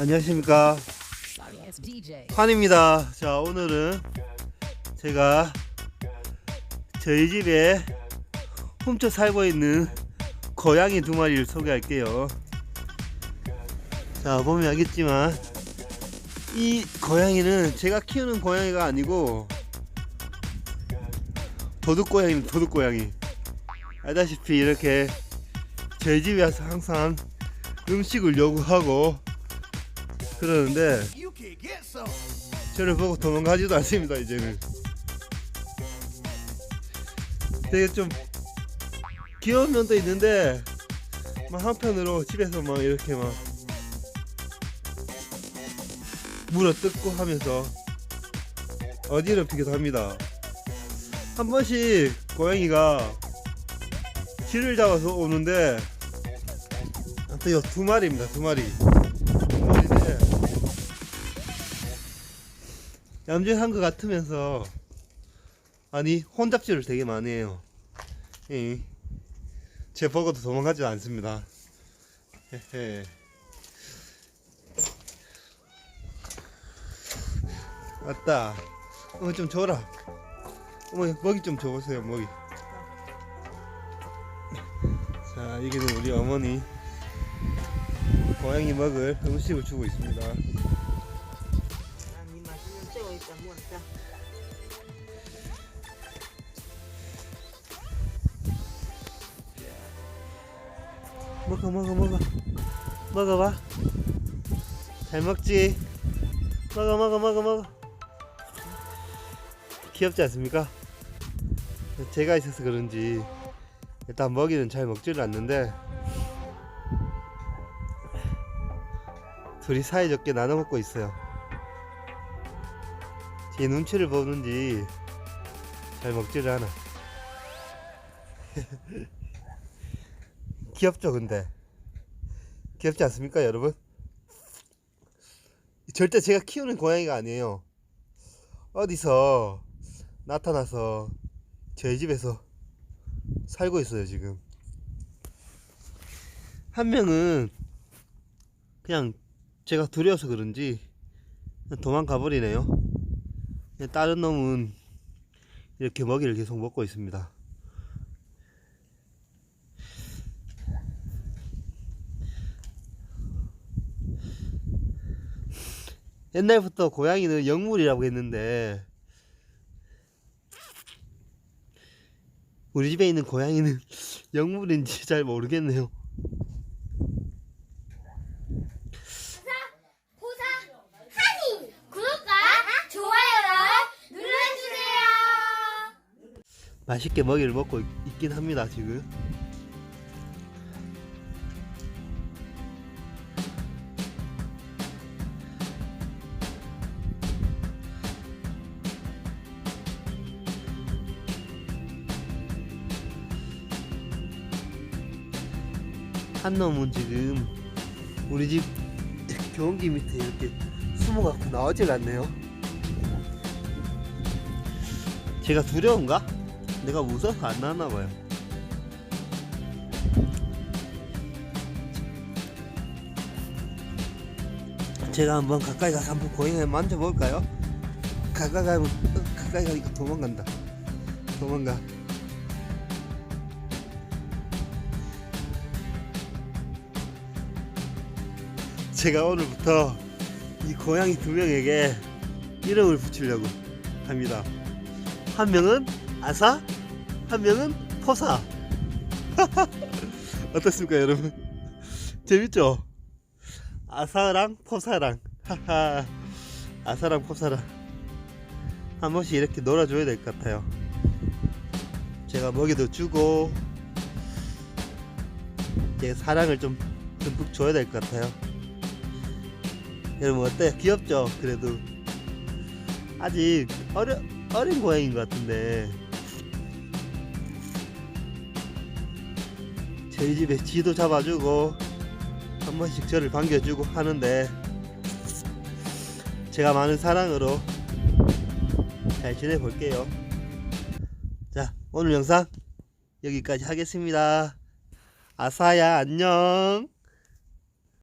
안녕하십니까. 환입니다. 자 오늘은 제가 저희 집에 훔쳐 살고 있는 고양이 두 마리를 소개할게요. 자 보면 알겠지만 이 고양이는 제가 키우는 고양이가 아니고 도둑고양이 도둑고양이. 알다시피 이렇게 저희 집에 와서 항상 음식을 요구하고 그러는데 저를 보고 도망가지도 않습니다 이제는. 되게 좀 귀여운 면도 있는데 막 한편으로 집에서 막 이렇게 막 물어 뜯고 하면서 어지럽히기도 합니다. 한 번씩 고양이가 쥐를 잡아서 오는데 아무튼 요두 마리입니다 두 마리 얌전한 것 같으면서 아니 혼잡지를 되게 많이 해요 예. 제 보고도 도망가지 않습니다 헤헤. 왔다 어머 좀 줘라 어머 먹이 좀 줘보세요 먹이 자 이게는 우리 어머니 고양이 먹을 음식을 주고 있습니다 먹자. 먹어 먹어 먹어. 먹어봐. 잘 먹지? 먹어 먹어 먹어 먹어. 귀엽지 않습니까? 제가 있어서 그런지 일단 먹이는 잘 먹지를 않는데 둘이 사이좋게 나눠 먹고 있어요 제 눈치를 보는지 잘 먹지를 않아. 귀엽죠 근데? 귀엽지 않습니까 여러분? 절대 제가 키우는 고양이가 아니에요. 어디서 나타나서 저희 집에서 살고 있어요 지금. 한 명은 그냥 제가 두려워서 그런지 도망가 버리네요 다른 놈은 이렇게 먹이를 계속 먹고 있습니다 옛날부터 고양이는 영물이라고 했는데 우리 집에 있는 고양이는 영물인지 잘 모르겠네요. 호사 하니 구독과 좋아요를 눌러주세요. 맛있게 먹이를 먹고 있- 있긴 합니다 지금. 한 놈은 지금 우리 집 경운기 밑에 이렇게 숨어갖고 나오질 않네요. 제가 두려운가? 내가 무서워서 안 나왔나 봐요. 제가 한번 가까이 가서 한번 고양이 만져볼까요? 가까이 가면 어, 가까이 가니까 도망간다. 도망가. 제가 오늘부터 이 고양이 두 명에게 이름을 붙이려고 합니다. 한 명은 아사, 한 명은 포사. 어떻습니까, 여러분? 재밌죠? 아사랑 포사랑. 아사랑 포사랑 한 번씩 이렇게 놀아줘야 될 것 같아요. 제가 먹이도 주고, 제 사랑을 좀 듬뿍 줘야 될 것 같아요. 여러분 어때요? 귀엽죠? 그래도 아직 어려 어린 고양이인 것 같은데 저희 집에 쥐도 잡아주고 한 번씩 저를 반겨주고 하는데 제가 많은 사랑으로 잘 지내볼게요. 자 오늘 영상 여기까지 하겠습니다. 아사야 안녕.